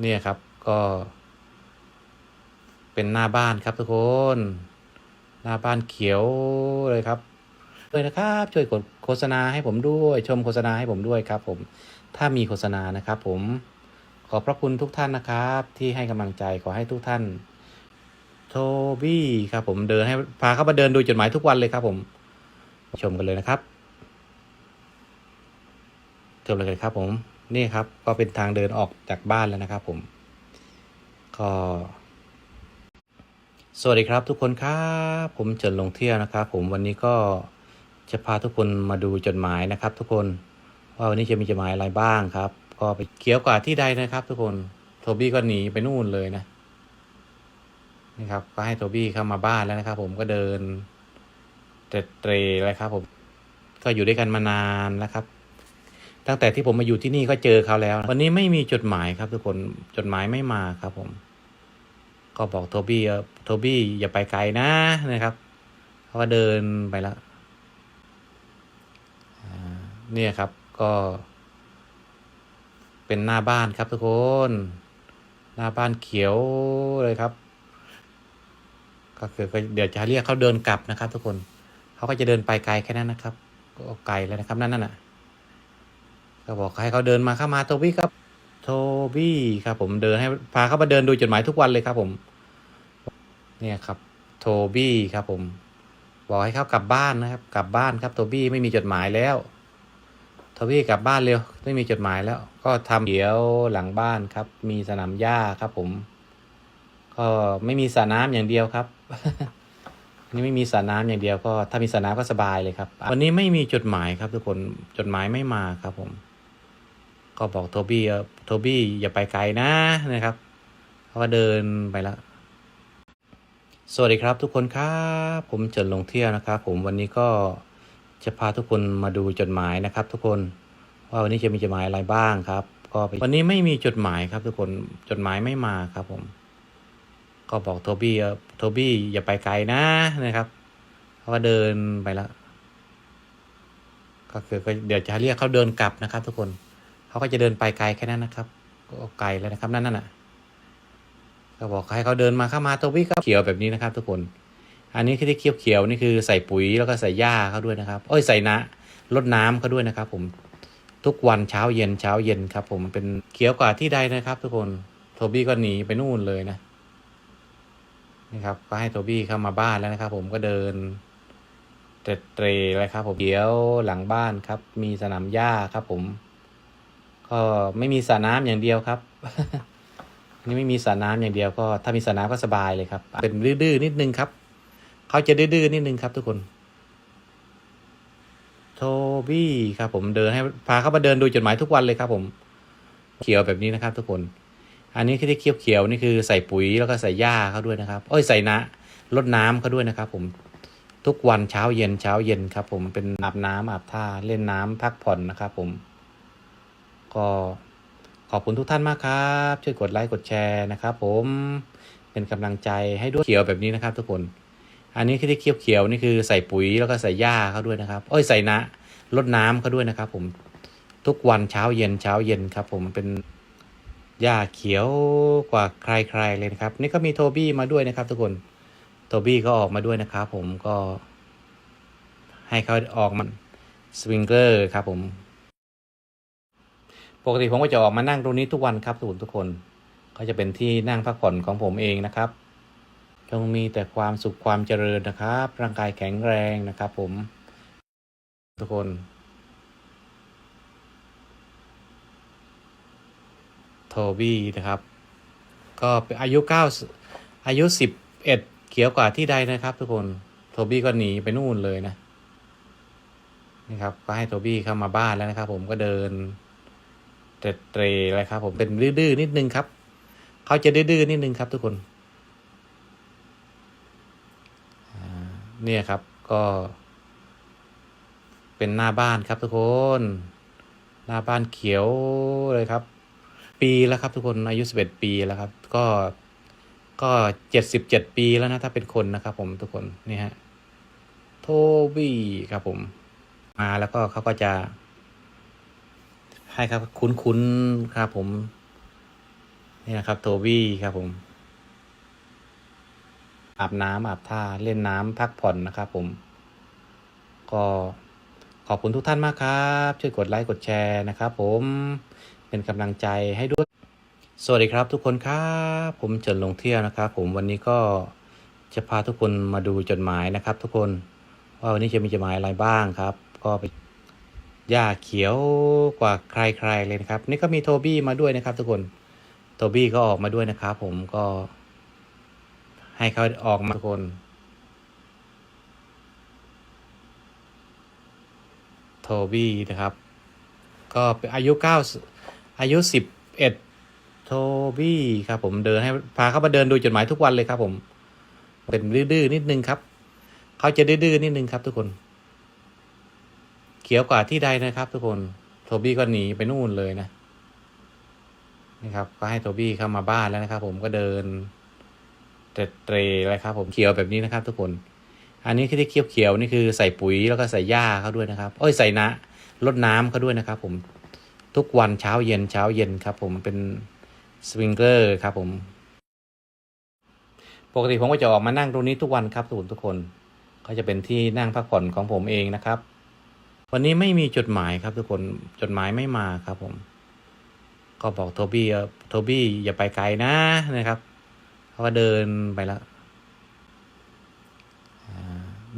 เนี่ยครับก็ เป็นหน้าบ้านครับทุกคน หน้าบ้านเขียวเลยครับเลยนะครับ ช่วยกดโฆษณาให้ผมด้วย ชมโฆษณาให้ผมด้วยครับ ผมถ้ามีโฆษณานะครับผมขอบพระคุณทุกท่านนะครับ ที่ให้กำลังใจขอให้ทุกท่าน โทบี้ครับ ผมเดินให้พาเข้ามาเดินดูจดหมายทุกวันเลยครับ ผม ชมกันเลยนะครับชมเลยครับผม นี่ครับก็เป็นทางเดินออกจากบ้านแล้วนะครับผมก็สวัสดีครับทุกคนครับผมเจินลงเที่ยวนะครับ ผมวันนี้ก็จะพาทุกคนมาดูจดหมายนะครับ ทุกคนว่าวันนี้จะมีจดหมายอะไรบ้างครับ ก็ไปเขียวกว่าที่ใดนะครับ ทุกคนโทบี้ก็หนีไปนู่นเลยนะนี่ครับก็ให้โทบี้เข้ามาบ้านแล้วนะครับ ผมก็เดินเตรเตรเลยครับ ผม ก็อยู่ด้วยกันมานานแล้วครับ ตั้งแต่ที่ผมมาอยู่ที่นี่ก็เจอเขาแล้ว วันนี้ไม่มีจดหมายครับ ทุกคนจดหมายไม่มาครับ ผม ก็บอกโทบี้โทบี้อย่าไปไกลนะนะครับเขาก็เดินไปแล้วเนี่ยครับ ก็ เป็นหน้าบ้านครับทุกคน หน้าบ้านเขียวเลยครับ ก็คือเดี๋ยวจะเรียกเขาเดินกลับนะครับ ทุกคนเขาก็จะเดินไปไกลแค่นั้นนะครับ ก็ไกลแล้วนะครับนั่นน่ะ ก็บอกให้เขาเดินมาเข้ามาโทบี้ครับ โทบี้ครับ ผมเดินให้พาเขามาเดินดูจดหมายทุกวันเลยครับ ผม เนี่ยครับ โทบี้ครับ ผม บอกให้เขากลับบ้านนะครับ กลับบ้านครับ โทบี้ไม่มีจดหมายแล้ว โทบี้กลับบ้านเร็ว ไม่มีจดหมายแล้ว ก็ทำเขียวหลังบ้านครับ มีสนามหญ้าครับ ผม ก็ไม่มีสระน้ำอย่างเดียวครับอันนี้ไม่มีสระน้ำอย่างเดียวก็ถ้ามีสระน้ำก็สบายเลยครับ วันนี้ไม่มีจดหมายครับทุกคนจดหมายไม่มาครับผม ก็บอกโทบี้เออโทบี้อย่าไปไกลนะนะครับเขาก็เดินไปแล้ว สวัสดีครับทุกคนครับผมเจินลงเที่ยวนะครับ ผมวันนี้ก็จะพาทุกคนมาดูจดหมายนะครับ ทุกคนว่าวันนี้จะมีจดหมายอะไรบ้างครับ ก็วันนี้ไม่มีจดหมายครับ ทุกคนจดหมายไม่มาครับ ผม ก็บอกโทบี้เออโทบี้อย่าไปไกลนะนะครับเขาก็เดินไปแล้วก็คือก็เดี๋ยวจะเรียกเขาเดินกลับนะครับ ทุกคน เขาก็จะเดินไปไกลแค่นั้นนะครับก็ไกลแล้วนะครับนั่นน่ะก็บอกให้เขาเดินมาเข้ามาตัววิก็เขียวแบบนี้นะครับ ทุกคน อันนี้คือที่เขียวเขียวนี่คือใส่ปุ๋ยแล้วก็ใส่หญ้าเขาด้วยนะครับเอ้ยใส่นะลดน้ำเขาด้วยนะครับ ผมทุกวันเช้าเย็นเช้าเย็นครับ ผมเป็นเขียวกว่าที่ใดนะครับ ทุกคนโทบี้ก็หนีไปนู่นเลยนะนี่ครับก็ให้โทบี้เข้ามาบ้านแล้วนะครับ ผมก็เดินเตรเตรเลยครับ ผมเขียวหลังบ้านครับ มีสนามหญ้าครับ ผม ก็ไม่มีสระน้ำอย่างเดียวครับ อันนี้ไม่มีสระน้ำอย่างเดียว ก็ถ้ามีสระน้ำก็สบายเลยครับ เป็นดื้อๆนิดนึงครับ เขาจะดื้อๆนิดนึงครับ ทุกคน โทบี้ครับ ผมเดินให้พาเขามาเดินดูจดหมายทุกวันเลยครับ ผม เขียวแบบนี้นะครับ ทุกคน อันนี้ที่เขียวเขียวๆนี่คือใส่ปุ๋ยแล้วก็ใส่หญ้าเขาด้วยนะครับเอ้ยใส่นะลดน้ำเขาด้วยนะครับ ผมทุกวันเช้าเย็นเช้าเย็นครับ ผมเป็นอาบน้ำอาบท่าเล่นน้ำพักผ่อนนะครับ ผม ก็ขอบคุณทุกท่านมากครับ ช่วยกดไลค์กดแชร์นะครับ ผมเป็นกำลังใจให้ด้วยเขียวแบบนี้นะครับ ทุกคน อันนี้คือที่เขียวเขียวนี่คือใส่ปุ๋ยแล้วก็ใส่หญ้าเขาด้วยนะครับเอ้ยใส่นะลดน้ำเขาด้วยนะครับ ผมทุกวันเช้าเย็นเช้าเย็นครับ ผมเป็นหญ้าเขียวกว่าใครๆเลยนะครับ นี่ก็มีโทบี้มาด้วยนะครับ ทุกคนโทบี้ก็ออกมาด้วยนะครับ ผมก็ให้เขาออกมาสวิงเกอร์ครับผม ปกติผมก็จะออกมานั่งตรงนี้ทุกวันครับทุกคนทุกคน ก็จะเป็นที่นั่งพักผ่อนของผมเองนะครับจงมีแต่ความสุขความเจริญนะครับ ร่างกายแข็งแรงนะครับ ผม ทุกคนโทบี้นะครับ ก็อายุเก้าอายุสิบเอ็ดเขียวกว่าที่ใดนะครับ ทุกคนโทบี้ก็หนีไปนู่นเลยนะนี่ครับก็ให้โทบี้เข้ามาบ้านแล้วนะครับ ผมก็เดิน เตรเตรเลยครับ ผมเป็นดื้อๆนิดนึงครับ เขาจะดื้อๆนิดนึงครับ ทุกคนเนี่ยครับก็ เป็นหน้าบ้านครับทุกคน หน้าบ้านเขียวเลยครับ ปีแล้วครับ ทุกคนอายุสิบเอ็ดปีแล้วครับ ก็ก็เจ็ดสิบเจ็ดปีแล้วนะถ้าเป็นคนนะครับ ผมทุกคนนี่ฮะโทบี้ครับผม มาแล้วก็เขาก็จะ ให้ครับ คุ้นๆครับผม นี่นะครับ โทบี้ครับผม อาบน้ำอาบท่าเล่นน้ำพักผ่อนนะครับผม ก็ขอบคุณทุกท่านมากครับ ช่วยกดไลค์กดแชร์นะครับผมเป็นกำลังใจให้ด้วย สวัสดีครับทุกคนครับ ผมเจินลงเที่ยวนะครับ ผมวันนี้ก็จะพาทุกคนมาดูจดหมายนะครับ ทุกคนว่าวันนี้จะมีจดหมายอะไรบ้างครับ ก็ไป หญ้าเขียวกว่าใครๆเลยนะครับ นี่ก็มีโทบี้มาด้วยนะครับ ทุกคนโทบี้ก็ออกมาด้วยนะครับผมก็ ให้เขาออกมาทุกคนโทบี้นะครับ ก็เป็นอายุเก้าอายุสิบเอ็ดโทบี้ครับผมเดินให้พาเขามาเดินดูจดหมายทุกวันเลยครับผม เป็นดื้อๆนิดนึงครับ เขาจะดื้อๆนิดนึงครับทุกคน เขียวกว่าที่ใดนะครับทุกคนโทบี้ก็หนีไปนู่นเลยนะนี่ครับ ก็ให้โทบี้เข้ามาบ้านแล้วนะครับ ผมก็เดินเตรเตรเลยครับ ผมเขียวแบบนี้นะครับ ทุกคน อันนี้คือที่เขียวเขียวนี่คือใส่ปุ๋ยแล้วก็ใส่หญ้าเขาด้วยนะครับเอ้ยใส่นะลดน้ำเขาด้วยนะครับ ผมทุกวันเช้าเย็นเช้าเย็นครับ ผมเป็นสวิงเกอร์ครับ ผม ปกติผมก็จะออกมานั่งตรงนี้ทุกวันครับทุกคนทุกคน ก็จะเป็นที่นั่งพักผ่อนของผมเองนะครับ วันนี้ไม่มีจดหมายครับทุกคนจดหมายไม่มาครับ ผม ก็บอกโทบี้โทบี้อย่าไปไกลนะนะครับเขาก็เดินไปแล้ว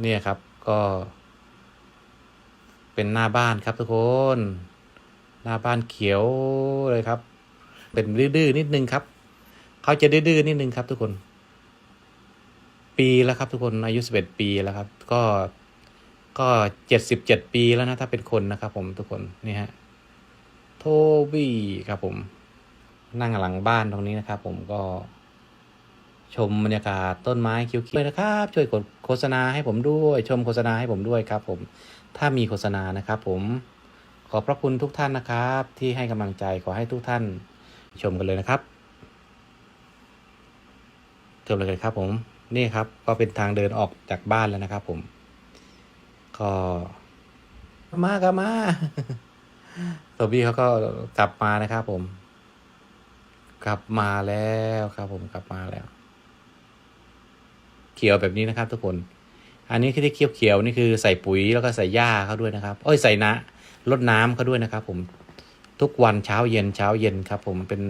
เนี่ยครับก็ เป็นหน้าบ้านครับทุกคน หน้าบ้านเขียวเลยครับ เป็นดื้อๆนิดนึงครับเขาจะดื้อๆนิดนึงครับ ทุกคน ปีแล้วครับ ทุกคนอายุสิบเอ็ดปีแล้วครับ ก็ ก็เจ็ดสิบเจ็ดปีแล้วนะ ถ้าเป็นคนนะครับผมทุกคนนี่ฮะโทบี้ครับผม นั่งหลังบ้านตรงนี้นะครับผมก็ชมบรรยากาศต้นไม้เขียวๆด้วยนะครับ ช่วยกดโฆษณาให้ผมด้วย ชมโฆษณาให้ผมด้วยครับ ผมถ้ามีโฆษณานะครับผมขอบพระคุณทุกท่านนะครับ ที่ให้กำลังใจขอให้ทุกท่าน ชมกันเลยนะครับชมเลยครับผมนี่ครับก็เป็นทางเดินออกจากบ้านแล้วนะครับผม ก็มาก็มาตัวบี้เขาก็กลับมานะครับผม กลับมาแล้วครับ ผมกลับมาแล้ว เขียวแบบนี้นะครับ ทุกคน อันนี้ที่เขียวเขียวๆนี่คือใส่ปุ๋ยแล้วก็ใส่หญ้าเขาด้วยนะครับเอ้ยใส่นะลดน้ำเขาด้วยนะครับ ผมทุกวันเช้าเย็นเช้าเย็นครับ ผมเป็น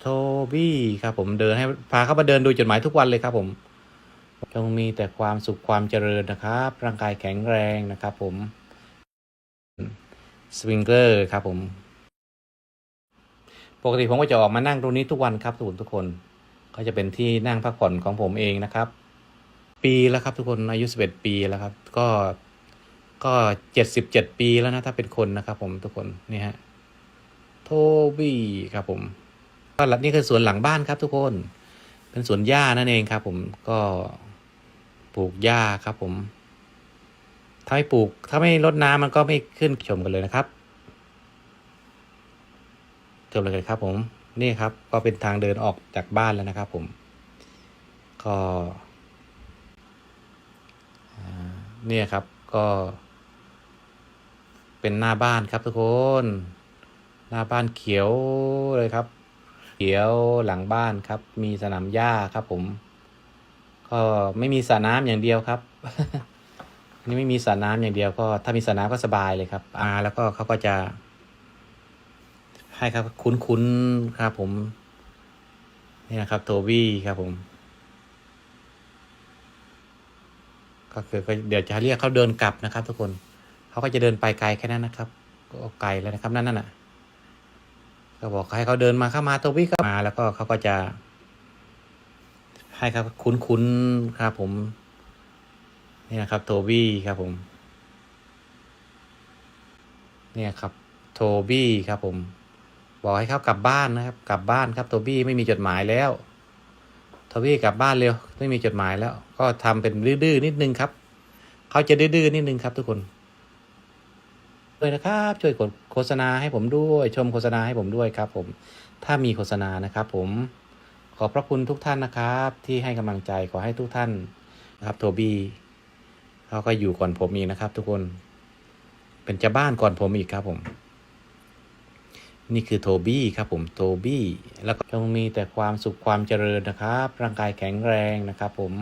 โทบี้ครับ ผมเดินให้พาเขามาเดินดูจดหมายทุกวันเลยครับ ผม จงมีแต่ความสุขความเจริญนะครับ ร่างกายแข็งแรงนะครับผม สวิงเกอร์ครับผม ปกติผมก็จะออกมานั่งตรงนี้ทุกวันครับทุกคนทุกคน ก็จะเป็นที่นั่งพักผ่อนของผมเองนะครับ ปีแล้วครับทุกคนอายุสิบเอ็ดปีแล้วครับ ก็ก็เจ็ดสิบเจ็ดปีแล้วนะถ้าเป็นคนนะครับ ผมทุกคนนี่ฮะโทบี้ครับผมก็หลังนี่คือสวนหลังบ้านครับทุกคน เป็นสวนหญ้านั่นเองครับ ผมก็ ปลูกหญ้าครับผม ถ้าไม่ปลูก ถ้าไม่รดน้ำมันก็ไม่ขึ้นชมกันเลยนะครับชมเลยครับผมนี่ครับ ก็เป็นทางเดินออกจากบ้านแล้วนะครับผมก็เนี่ยครับก็ เป็นหน้าบ้านครับทุกคน หน้าบ้านเขียวเลยครับ เขียวหลังบ้านครับ มีสนามหญ้าครับผม ก็ไม่มีสระน้ำอย่างเดียวครับอันนี่ไม่มีสระน้ำอย่างเดียวก็ถ้ามีสระน้ำก็สบายเลยครับ อ่า แล้วก็เขาก็จะ ให้ครับ คุ้นๆครับผม นี่นะครับ โทบี้ครับผม ก็คือก็เดี๋ยวจะเรียกเขาเดินกลับนะครับ ทุกคนเขาก็จะเดินไปไกลแค่นั้นนะครับก็ไกลแล้วนะครับนั่นน่ะก็บอกให้เขาเดินมาเข้ามาตัววิก็มา แล้วก็เขาก็จะ ให้เขาคุ้นๆครับผม นี่นะครับ โทบี้ครับผม เนี่ยครับ โทบี้ครับผม บอกให้เขากลับบ้านนะครับ กลับบ้านครับ โทบี้ไม่มีจดหมายแล้ว โทบี้กลับบ้านเร็ว ไม่มีจดหมายแล้ว ก็ทำเป็นดื้อๆนิดนึงครับ เขาจะดื้อๆนิดนึงครับ ทุกคนด้วยนะครับ ช่วยกดโฆษณาให้ผมด้วย ชมโฆษณาให้ผมด้วยครับ ผม ถ้ามีโฆษณานะครับ ผม ขอบพระคุณทุกท่านนะครับ ที่ให้กำลังใจขอให้ทุกท่านนะครับโทบี้เขาก็อยู่ก่อนผมอีกนะครับ ทุกคนเป็นเจ้าบ้านก่อนผมอีกครับผม นี่คือโทบี้ครับผมโทบี้แล้วก็จงมีแต่ความสุขความเจริญนะครับ ร่างกายแข็งแรงนะครับผม